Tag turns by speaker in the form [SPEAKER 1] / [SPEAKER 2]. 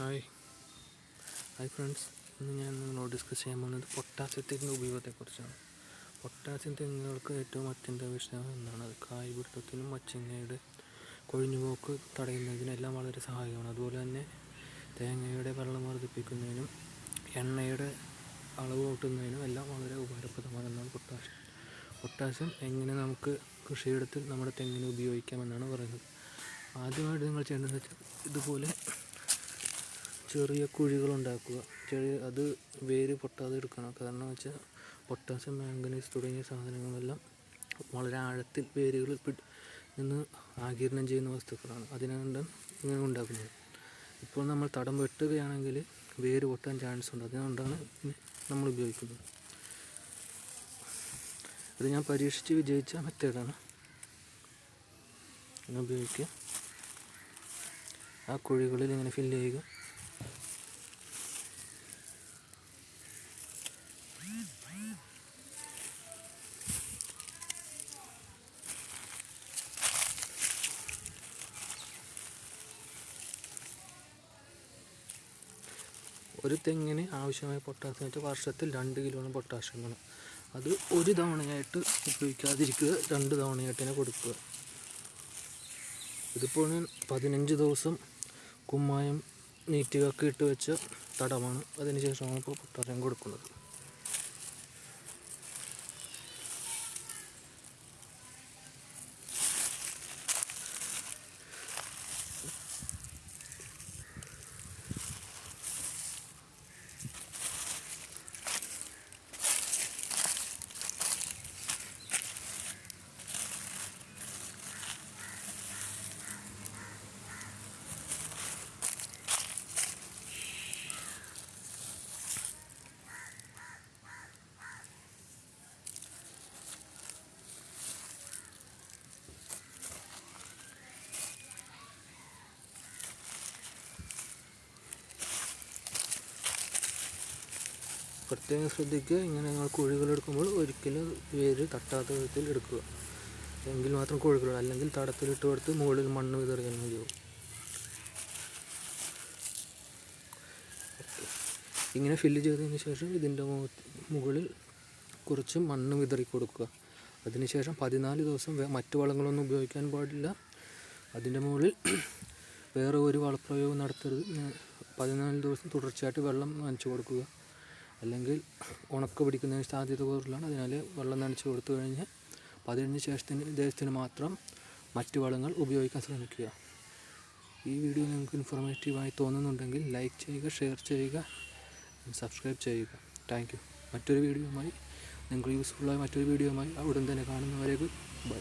[SPEAKER 1] Hi hi friends ഇന്ന് ഞാൻ നിങ്ങളോട് ഡിസ്കസ് ചെയ്യാൻ പോകുന്നത് പൊട്ടാസ്യത്തിന്റെ ഉപയോഗത്തെക്കുറിച്ചാണ്. പൊട്ടാസ്യം തെങ്ങുകൾക്ക് ഏറ്റവും അത്യന്താപേക്ഷിതമായ ഒന്നാണ് അത് കായ്പിടുത്തത്തിനും മച്ചിങ്ങയുടെ കൊഴിഞ്ഞുപോക്ക് തടയുന്നതിനെല്ലാം വളരെ സഹായകമാണ്. അതുപോലെ തന്നെ തേങ്ങയുടെ വെള്ളം വർദ്ധിപ്പിക്കുന്നതിനും എണ്ണയുടെ അളവ് കൂട്ടുന്നതിനും എല്ലാം വളരെ ഉപകാരപ്രദമാണെന്നാണ് പൊട്ടാസ്യം പൊട്ടാസ്യം എങ്ങനെ നമുക്ക് കൃഷിയിടത്തിൽ നമ്മുടെ തെങ്ങിന് ഉപയോഗിക്കാമെന്നാണ് പറയുന്നത്. ആദ്യമായിട്ട് നിങ്ങൾ ചെയ്യേണ്ടതെന്ന് വെച്ചാൽ ഇതുപോലെ ചെറിയ കുഴികൾ ഉണ്ടാക്കുക. ചെറിയ അത് വേര് പൊട്ടാതെ എടുക്കണം. കാരണം വെച്ചാൽ പൊട്ടാസ്യം മാംഗനീസ് തുടങ്ങിയ സാധനങ്ങളെല്ലാം വളരെ ആഴത്തിൽ വേരുകൾ പിടി നിന്ന് ആകിരണം ചെയ്യുന്ന വസ്തുക്കളാണ്. അതിനാണ് ഇങ്ങനെ ഉണ്ടാക്കുന്നത്. ഇപ്പോൾ നമ്മൾ തടം വെട്ടുകയാണെങ്കിൽ വേര് പൊട്ടാൻ ചാൻസ് ഉണ്ട്. അതുകൊണ്ടാണ് നമ്മൾ ഉപയോഗിക്കുന്നത്. ഇത് ഞാൻ പരീക്ഷിച്ച് വിജയിച്ച മെത്തേഡാണ് ഉപയോഗിക്കുക. ആ കുഴികളിൽ ഇങ്ങനെ ഫില്ല് ചെയ്യുക. ഒരു തെങ്ങിന് ആവശ്യമായ പൊട്ടാസ്യം വെച്ചാൽ വർഷത്തിൽ രണ്ട് കിലോണ് പൊട്ടാസ്യം വേണം അത് ഒരു തവണയായിട്ട് ഉപയോഗിക്കാതിരിക്കുക രണ്ട് തവണയായിട്ട് തന്നെ കൊടുക്കുക. ഇതിപ്പോൾ ഞാൻ പതിനഞ്ച് ദിവസം കുമ്മായം നീറ്റുകൾക്ക് ഇട്ട് വെച്ച തടമാണ്. അതിന് ശേഷമാണ് ഇപ്പോൾ പൊട്ടാസ്യം കൊടുക്കുന്നത്. പ്രത്യേകം ശ്രദ്ധിക്കുക. ഇങ്ങനെ നിങ്ങൾ കോഴികൾ എടുക്കുമ്പോൾ ഒരിക്കലും വേര് തട്ടാത്ത വിധത്തിൽ എടുക്കുക. എങ്കിൽ മാത്രം കോഴികൾ അല്ലെങ്കിൽ തടത്തിലിട്ട് കൊടുത്ത് മുകളിൽ മണ്ണ് വിതറിയാൽ മതിയാവും ഇങ്ങനെ ഫില്ല് ചെയ്തതിന് ശേഷം ഇതിന്റെ മുകളിൽ കുറച്ച് മണ്ണ് വിതറി കൊടുക്കുക. അതിനുശേഷം പതിനാല് ദിവസം മറ്റു വളങ്ങളൊന്നും ഉപയോഗിക്കാൻ പാടില്ല. അതിന്റെ മുകളിൽ വേറെ ഒരു വളപ്രയോഗം നടത്തരുത്. പതിനാല് ദിവസം തുടർച്ചയായിട്ട് വെള്ളം നനച്ചു കൊടുക്കുക. അല്ലെങ്കിൽ ഉണക്ക് പിടിക്കുന്നതിന് സാധ്യത കൂടുതലാണ്. അതിനാൽ വെള്ളം നനച്ച് കൊടുത്തു കഴിഞ്ഞ് പതിനഞ്ച് ശേഷത്തിന് ദേശത്തിന് മാത്രം മറ്റ് വളങ്ങൾ ഉപയോഗിക്കാൻ ശ്രമിക്കുക. ഈ വീഡിയോ നിങ്ങൾക്ക് ഇൻഫോർമേറ്റീവായി തോന്നുന്നുണ്ടെങ്കിൽ ലൈക്ക് ചെയ്യുക ഷെയർ ചെയ്യുക സബ്സ്ക്രൈബ് ചെയ്യുക. താങ്ക് മറ്റൊരു വീഡിയോയുമായി നിങ്ങൾക്ക് യൂസ്ഫുള്ളായ മറ്റൊരു വീഡിയോയുമായി ഉടൻ തന്നെ കാണുന്നവരേക്ക് ബൈ